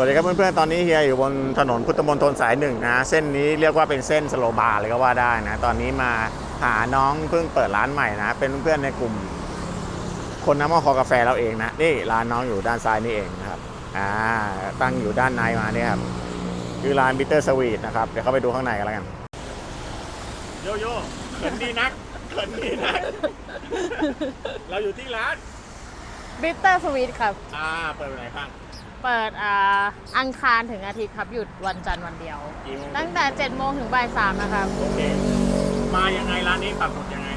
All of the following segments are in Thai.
สวัสดีครับเพื่อนๆ ตอนนี้เฮียอยู่บนถนนพุทธมณฑลสายหนึ่งนะ เส้นนี้เรียกว่าเป็นเส้นสโลบาร์เลยก็ว่าได้นะ ตอนนี้มาหาน้องเพิ่งเปิดร้านใหม่นะ เป็นเพื่อนๆในกลุ่ม คนน้ำมันคอกาแฟเราเองนะ นี่ร้านน้องอยู่ด้านซ้ายนี่เองนะครับ อ่า ตั้งอยู่ด้านในมาเนี่ยครับ คือร้านบิเตอร์สวีทนะครับ เดี๋ยวเข้าไปดูข้างในกันแล้วกัน โยโย่เขินดีนักเขินดีนัก เราอยู่ที่ร้าน บิตเตอร์สวีทครับ อ่า เปิดวันไหนบ้าง เปิดอ่าอังคารถึงอาทิตย์ครับ หยุดวันจันทร์วันเดียว กี่โมง ตั้งแต่7โมงถึงบ่าย3นะครับโอเค มายังไงร้านนี้ปักหมุดยังไง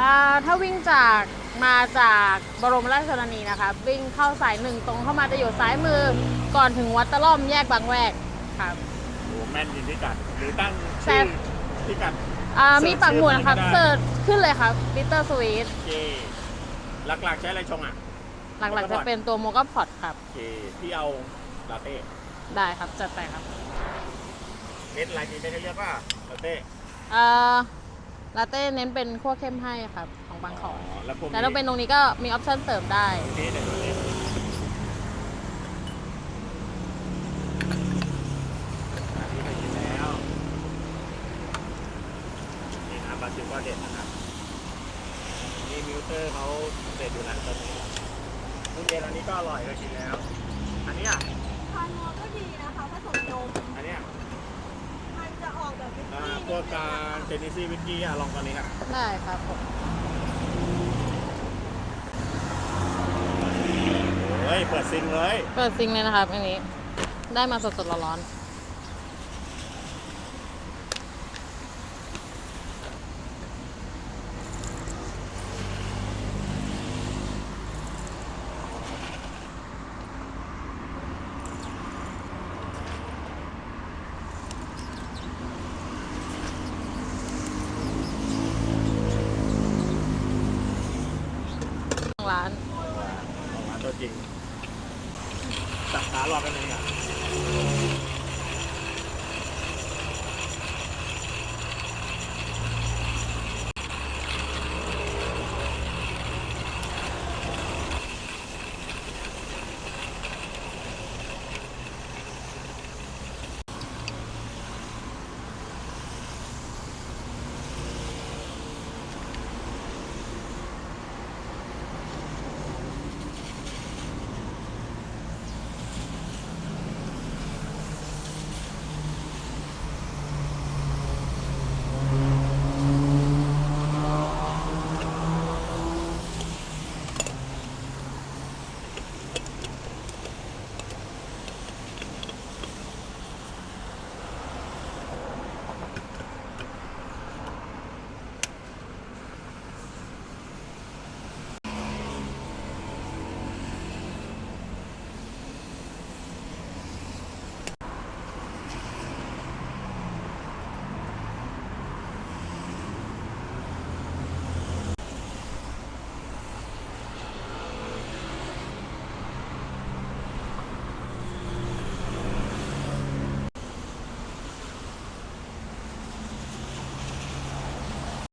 อ่าถ้าวิ่งจากมาจากบรมราชชนนีนะครับ วิ่งเข้าสายหนึ่งตรงเข้ามาจะอยู่ซ้ายมือก่อนถึงวัดตะล่อมแยกบางแวกครับ โอ้แม่นยินพิกัด หรือตั้งใช่ชื่อพิกัด อ่าเสิร์ชมีปักหมุดนะครับชื่อเสิร์ชขึ้นเลยครับบิตเตอร์สวีทโอเคหลักๆใช้อะไรชงอะ หลักๆจะเป็นตัวโมก a พอตครับ โอเคพี่เอาลาเต้ได้ครับจัดไปครับเน้นอะไรมีไม่ได้เรียกว่าลาเต้อ่าลาเต้เน้นเป็นขั้วเข้มให้ครับ ของบางของแล้วพวกแต่ถ้าเป็นตรงนี้ก็มีออปชั่นเสริมได้ นี่เนี่ยตัวนี้อันนี้ไปกินแล้วนี่นะบาซิลก็เด็ดนะครับนี่มิวเตอร์เขาเด็ดอยู่แล้วตอนนี้ ทุเรียนอันนี้ก็อร่อยก็กินแล้ว อันเนี้ยทานนัวก็ดีนะคะผสมนมอันเนี้ยมันจะออกแบบวิสอ่ากี้พวกการเทนนิสซี่วิสกี้อะลองตอนนี้ครับได้ครับผมโอ้ยเปิดซิงเลย เปิดซิงเลยนะครับอันนี้ ได้มาสดๆร้อนๆทางร้าน ออกมาตัว จริงสับขาหลอกกันเลยอะ